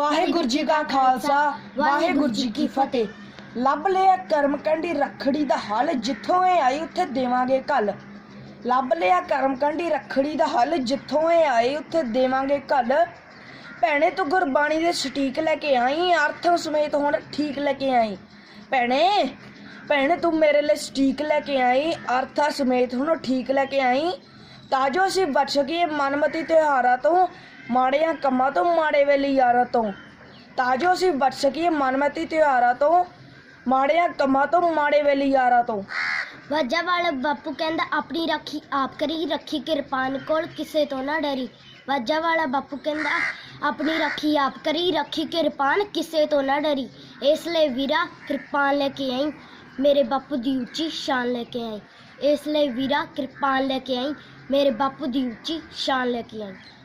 ਵਾਹਿਗੁਰੂ ਜੀ ਕਾ ਖਾਲਸਾ, ਵਾਹਿਗੁਰੂ ਜੀ ਕੀ ਫਤਿਹ। ਲੱਭ ਲਿਆ ਕਰਮ ਕੰਢੀ ਦਾ ਹੱਲ, ਜਿੱਥੋਂ ਇਹ ਆਈ ਉੱਥੇ ਦੇਵਾਂਗੇ ਕੱਲ ਲੱਭ ਲਿਆ ਕਰਮ ਕੰਢੀ ਦਾ ਹੱਲ, ਜਿੱਥੋਂ ਇਹ ਆਏ ਉੱਥੇ ਦੇਵਾਂਗੇ ਕੱਲ ਭੈਣੇ, ਤੂੰ ਗੁਰਬਾਣੀ ਦੇ ਸਟੀਕ ਲੈ ਕੇ ਆਈ ਅਰਥ ਸਮੇਤ ਹੁਣ ਠੀਕ ਲੈ ਕੇ ਆਈ। ਭੈਣੇ ਭੈਣੇ, ਤੂੰ ਮੇਰੇ ਲਈ ਸਟੀਕ ਲੈ ਕੇ ਆਈ ਅਰਥਾ ਸਮੇਤ ਹੁਣ ਠੀਕ ਲੈ ਕੇ ਆਈ। ਤਾਂ ਜੋ ਅਸੀਂ ਬਚ ਸਕੀਏ ਮਨਮਤੀ ਤਿਉਹਾਰਾਂ ਤੋਂ ਮਾੜਿਆਂ ਕੰਮਾਂ ਤੋਂ ਮਾੜੇ ਵੇਲੇ ਯਾਰਾਂ ਤੋਂ ਤਾਂ ਜੋ ਅਸੀਂ ਬਚ ਸਕੀਏ ਮਨਮਤੀ ਤਿਉਹਾਰਾਂ ਤੋਂ ਮਾੜਿਆਂ ਕੰਮਾਂ ਤੋਂ ਮਾੜੇ ਵੇਲੇ ਯਾਰਾਂ ਤੋਂ ਵਾਜਾ ਵਾਲਾ ਬਾਪੂ ਕਹਿੰਦਾ ਆਪਣੀ ਰਾਖੀ ਆਪ ਕਰੀ ਰੱਖੀ ਕਿਰਪਾਨ ਕੋਲ ਕਿਸੇ ਤੋਂ ਨਾ ਡਰੀ ਵਾਜਾ ਵਾਲਾ ਬਾਪੂ ਕਹਿੰਦਾ ਆਪਣੀ ਰਾਖੀ ਆਪ ਕਰੀ ਰੱਖੀ ਕਿਰਪਾਨ ਕਿਸੇ ਤੋਂ ਨਾ ਡਰੀ ਇਸ ਲਈ ਵੀਰਾ ਕਿਰਪਾਨ ਲੈ ਕੇ ਆਈ ਮੇਰੇ ਬਾਪੂ ਦੀ ਉੱਚੀ ਸ਼ਾਨ ਲੈ ਕੇ ਆਈ ਇਸ ਲਈ ਵੀਰਾ ਕਿਰਪਾਨ ਲੈ ਕੇ ਆਈ ਮੇਰੇ ਬਾਪੂ ਦੀ ਉੱਚੀ ਸ਼ਾਨ ਲੈ ਕੇ ਆਈ